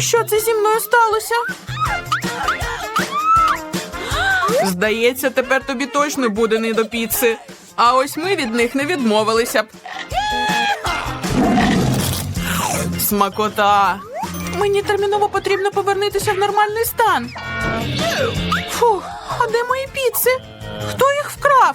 що це зі мною сталося? Здається, тепер тобі точно буде не до піци. А ось ми від них не відмовилися б. Смакота. Мені терміново потрібно повернутися в нормальний стан. Фух, а де мої піци? Хто їх вкрав?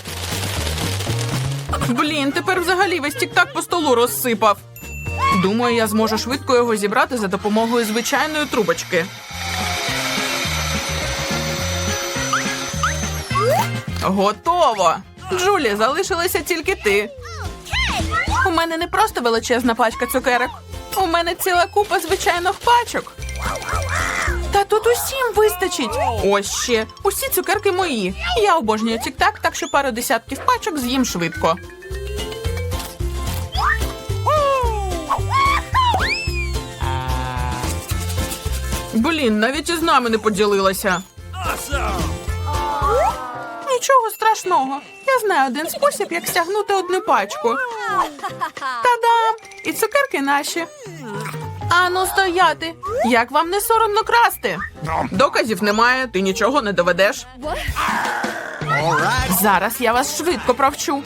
Блін, тепер взагалі весь тік-так по столу розсипав. Думаю, я зможу швидко його зібрати за допомогою звичайної трубочки. Готово! Джулі, залишилася тільки ти. У мене не просто величезна пачка цукерок. У мене ціла купа звичайних пачок. Та тут усім вистачить. Ось ще. Усі цукерки мої. Я обожнюю тік-так, так що пару десятків пачок з'їм швидко. Блін, навіть із нами не поділилася. Нічого страшного. Я знаю один спосіб, як стягнути одну пачку. Та-дам! І цукерки наші. Ану, стояти! Як вам не соромно красти? Доказів немає, ти нічого не доведеш. Зараз я вас швидко провчу.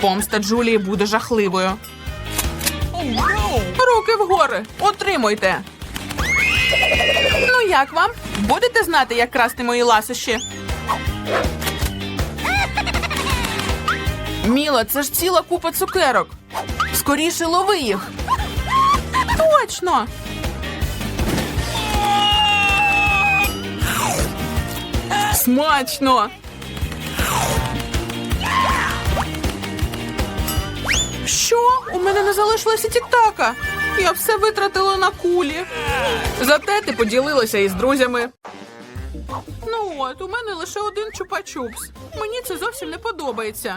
Помста Джулії буде жахливою. Руки вгори, отримуйте. Ну як вам? Будете знати, як красти мої ласощі? Міла, це ж ціла купа цукерок. Скоріше лови їх. Точно. Смачно. Що? У мене не залишилося тіктака. Я все витратила на кулі. Зате ти поділилася із друзями. Ну от, у мене лише один чупа-чупс. Мені це зовсім не подобається.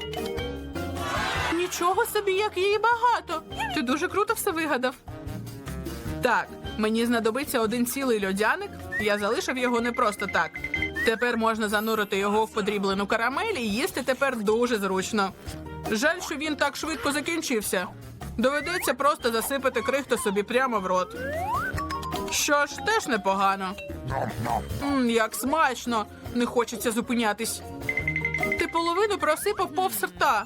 Нічого собі, як її багато. Ти дуже круто все вигадав. Так, мені знадобиться один цілий льодяник. Я залишив його не просто так. Тепер можна занурити його в подріблену карамель і їсти тепер дуже зручно. Жаль, що він так швидко закінчився. Доведеться просто засипати крихту собі прямо в рот. Що ж, теж непогано. Мм, як смачно! Не хочеться зупинятись. Ти половину просипав повз рта.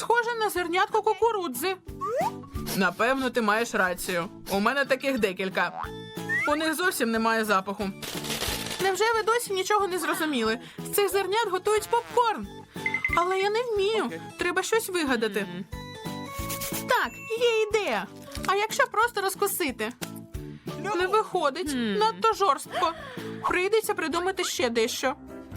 Схоже на зернятко кукурудзи. Напевно, ти маєш рацію. У мене таких декілька. У них зовсім немає запаху. Невже ви досі нічого не зрозуміли? З цих зернят готують попкорн. Але я не вмію. Треба щось вигадати. Так, є ідея. А якщо просто розкусити? Не виходить, надто жорстко. Прийдеться придумати ще дещо.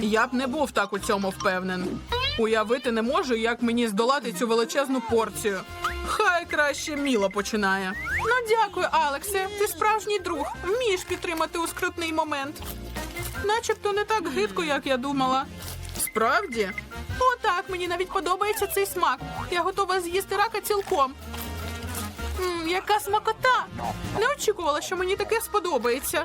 Я б не був так у цьому впевнений. Уявити не можу, як мені здолати цю величезну порцію. Хай краще Міла починає. Ну дякую, Алексе. Ти справжній друг. Вмієш підтримати у скрутний момент. Начебто не так гидко, як я думала. Справді? О, так, мені навіть подобається цей смак. Я готова з'їсти рака цілком. М, яка смакота! Не очікувала, що мені таке сподобається.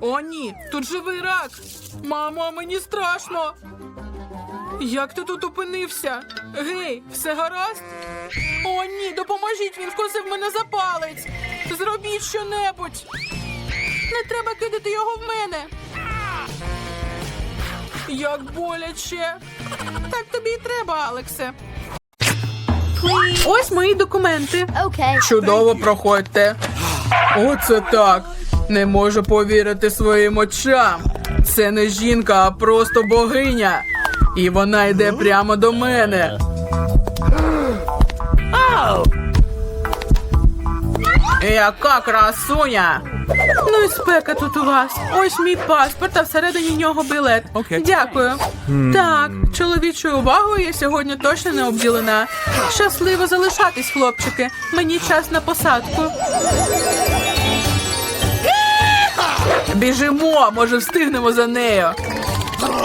О, ні, тут живий рак. Мамо, мені страшно. Як ти тут опинився? Гей, все гаразд? О, ні, допоможіть, він вкусив мене за палець. Зробіть щонебудь. Не треба кидати його в мене. Як боляче. Так тобі і треба, Алексе. Ось мої документи. Okay. Чудово проходьте. Оце так. Не можу повірити своїм очам. Це не жінка, а просто богиня. І вона йде прямо до мене. Яка красуня! Ну і спека тут у вас. Ось мій паспорт, а всередині нього білет. Дякую. Так, чоловічою увагою я сьогодні точно не обділена. Щасливо залишатись, хлопчики. Мені час на посадку. Біжимо, може встигнемо за нею.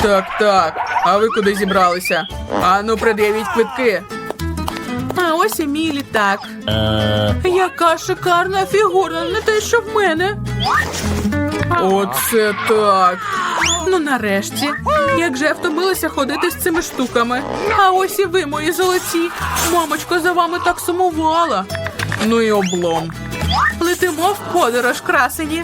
Так, так. А ви куди зібралися? Ану, пред'явіть квитки. А ось і мій літак. Яка шикарна фігура, не те, що в мене. Оце так. Ну нарешті. Як же я втомилася ходити з цими штуками. А ось і ви, мої золоті. Мамочка за вами так сумувала. Ну і облом. Летимо в подорож, красені.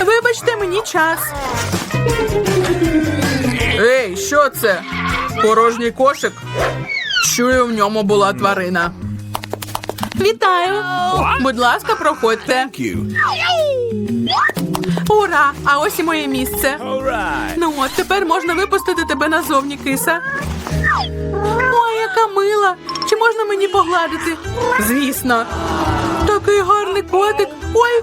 Вибачте мені час. Ей, що це? Порожній кошик? Чую, в ньому була тварина. Вітаю! Будь ласка, проходьте. Ура! А ось і моє місце. Ну от тепер можна випустити тебе назовні, киса. Ой, яка мила! Чи можна мені погладити? Звісно. Такий гарний котик. Ой,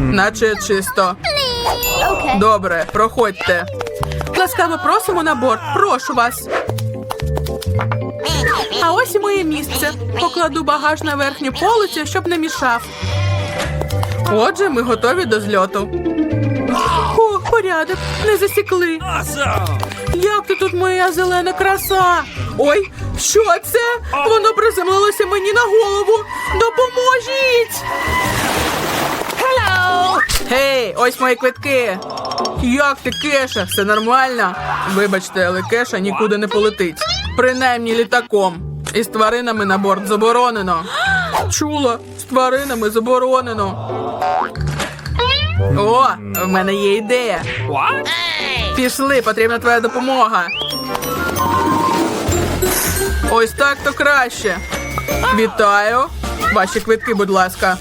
Наче чисто. Добре, проходьте. Ласкаво просимо на борт. Прошу вас. А ось і моє місце. Покладу багаж на верхню полицю, щоб не мішав. Отже, ми готові до зльоту. О, порядок, не засікли. Як ти тут моя зелена краса? Ой, що це? Воно приземлилося мені на голову. Допоможіть! Гей, ось мої квитки. Як ти, Кеша? Все нормально? Вибачте, але Кеша нікуди не полетить. Принаймні літаком. І з тваринами на борт заборонено. Чула, з тваринами заборонено. О, в мене є ідея. Пішли, потрібна твоя допомога. Ось так то краще. Вітаю. Ваші квитки, будь ласка.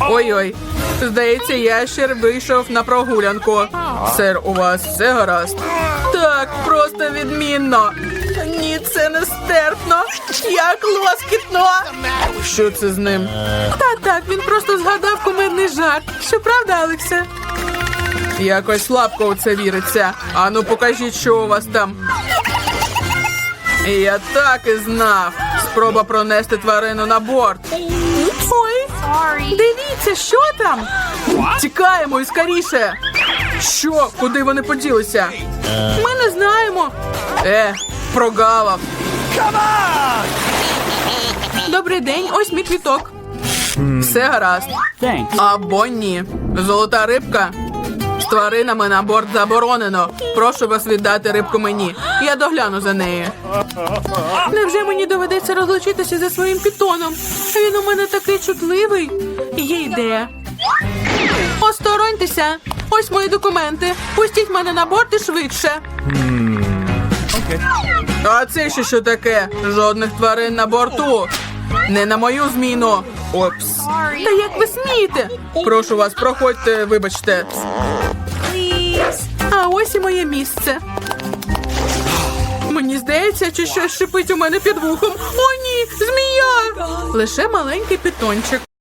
Ой-ой. Здається, ящер вийшов на прогулянку. Сер, у вас все гаразд? Так, просто відмінно. Ні, це не стерпно. Як лоскітно. Що це з ним? Та так, він просто згадав кумедний жарт. Що правда, Алексе? Якось слабко у це віриться. Ану, покажіть, що у вас там. Я так і знав. Спроба пронести тварину на борт. Дивіться, що там? Тікаємо і скоріше. Що? Куди вони поділися? Ми не знаємо. Е, прогавав. Добрий день, ось мій квіток. Все гаразд. Thanks. Або ні. Золота рибка. Тваринами на борт заборонено. Прошу вас віддати рибку мені. Я догляну за нею. Невже мені доведеться розлучитися зі своїм пітоном? Він у мене такий чутливий. Є ідея. Остороньтеся. Ось мої документи. Пустіть мене на борт і швидше. А це ще що таке? Жодних тварин на борту. Не на мою зміну. Опс. Та як ви смієте? Прошу вас, проходьте, вибачте. А ось і моє місце. Мені здається, чи щось шипить у мене під вухом. О, ні, змія! Лише маленький питончик.